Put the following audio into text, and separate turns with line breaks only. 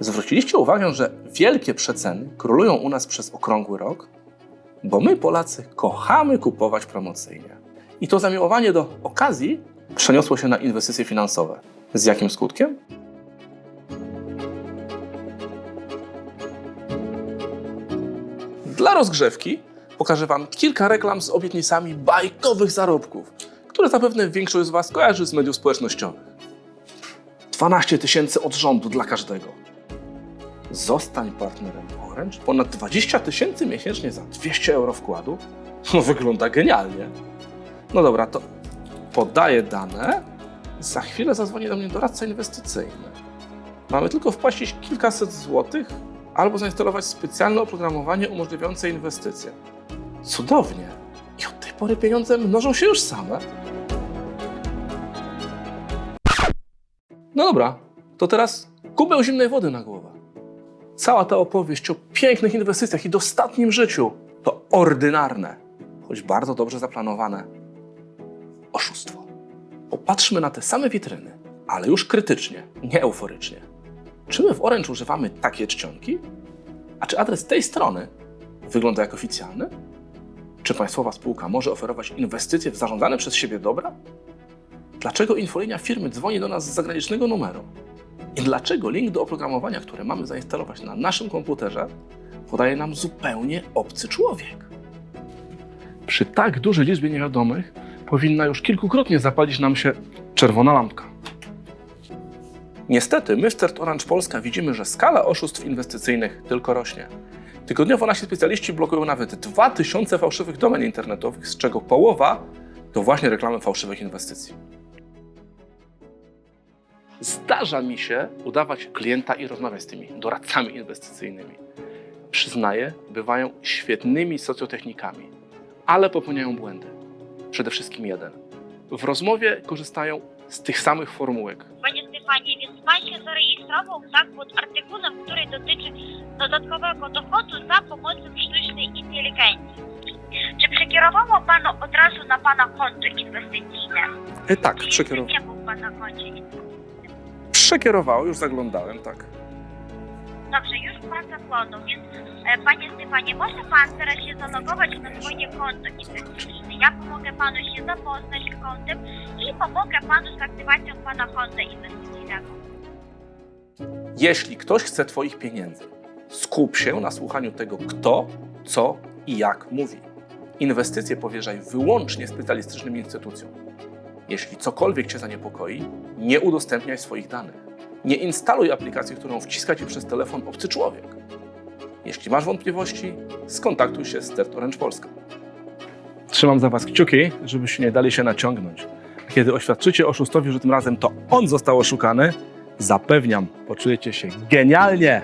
Zwróciliście uwagę, że wielkie przeceny królują u nas przez okrągły rok? Bo my, Polacy, kochamy kupować promocyjnie. I to zamiłowanie do okazji przeniosło się na inwestycje finansowe. Z jakim skutkiem? Dla rozgrzewki pokażę Wam kilka reklam z obietnicami bajkowych zarobków, które zapewne większość z Was kojarzy z mediów społecznościowych. 12 tysięcy od rządu dla każdego. Zostań partnerem Orange. Ponad 20 tysięcy miesięcznie za 200 euro wkładu. No wygląda genialnie. No dobra, to podaję dane. Za chwilę zadzwoni do mnie doradca inwestycyjny. Mamy tylko wpłacić kilkaset złotych albo zainstalować specjalne oprogramowanie umożliwiające inwestycje. Cudownie. I od tej pory pieniądze mnożą się już same. No dobra, to teraz kubeł zimnej wody na głowę. Cała ta opowieść o pięknych inwestycjach i dostatnim życiu to ordynarne, choć bardzo dobrze zaplanowane oszustwo. Popatrzmy na te same witryny, ale już krytycznie, nie euforycznie. Czy my w Orange używamy takie czcionki? A czy adres tej strony wygląda jak oficjalny? Czy państwowa spółka może oferować inwestycje w zarządzane przez siebie dobra? Dlaczego infolinia firmy dzwoni do nas z zagranicznego numeru? I dlaczego link do oprogramowania, które mamy zainstalować na naszym komputerze, podaje nam zupełnie obcy człowiek? Przy tak dużej liczbie niewiadomych powinna już kilkukrotnie zapalić nam się czerwona lampka. Niestety, my w Start Orange Polska widzimy, że skala oszustw inwestycyjnych tylko rośnie. Tygodniowo nasi specjaliści blokują nawet 2000 fałszywych domen internetowych, z czego połowa to właśnie reklamy fałszywych inwestycji. Zdarza mi się udawać klienta i rozmawiać z tymi doradcami inwestycyjnymi. Przyznaję, bywają świetnymi socjotechnikami, ale popełniają błędy. Przede wszystkim jeden. W rozmowie korzystają z tych samych formułek.
Panie Stefanie, więc Pan się zarejestrował tak pod artykułem, który dotyczy dodatkowego dochodu za pomocą sztucznej inteligencji. Czy przekierowało Panu od razu na Pana konto inwestycyjne?
E, tak,
Czy
przekierow-
jeszcze nie był Pan na koncie inwestycyjnym?
Przekierowało, już zaglądałem, tak.
Dobrze, już Pan zaglądał, więc e, Panie Stefanie, może Pan teraz się zalogować na swoje konto inwestycyjne. Ja pomogę Panu się zapoznać z kontem i pomogę Panu z aktywacją Pana konta inwestycyjnego.
Jeśli ktoś chce Twoich pieniędzy, skup się na słuchaniu tego, kto, co i jak mówi. Inwestycje powierzaj wyłącznie specjalistycznym instytucjom. Jeśli cokolwiek Cię zaniepokoi, nie udostępniaj swoich danych. Nie instaluj aplikacji, którą wciska Ci przez telefon obcy człowiek. Jeśli masz wątpliwości, skontaktuj się z Start Orange Polska. Trzymam za Was kciuki, żebyście nie dali się naciągnąć. A kiedy oświadczycie oszustowi, że tym razem to on został oszukany, zapewniam, poczujecie się genialnie.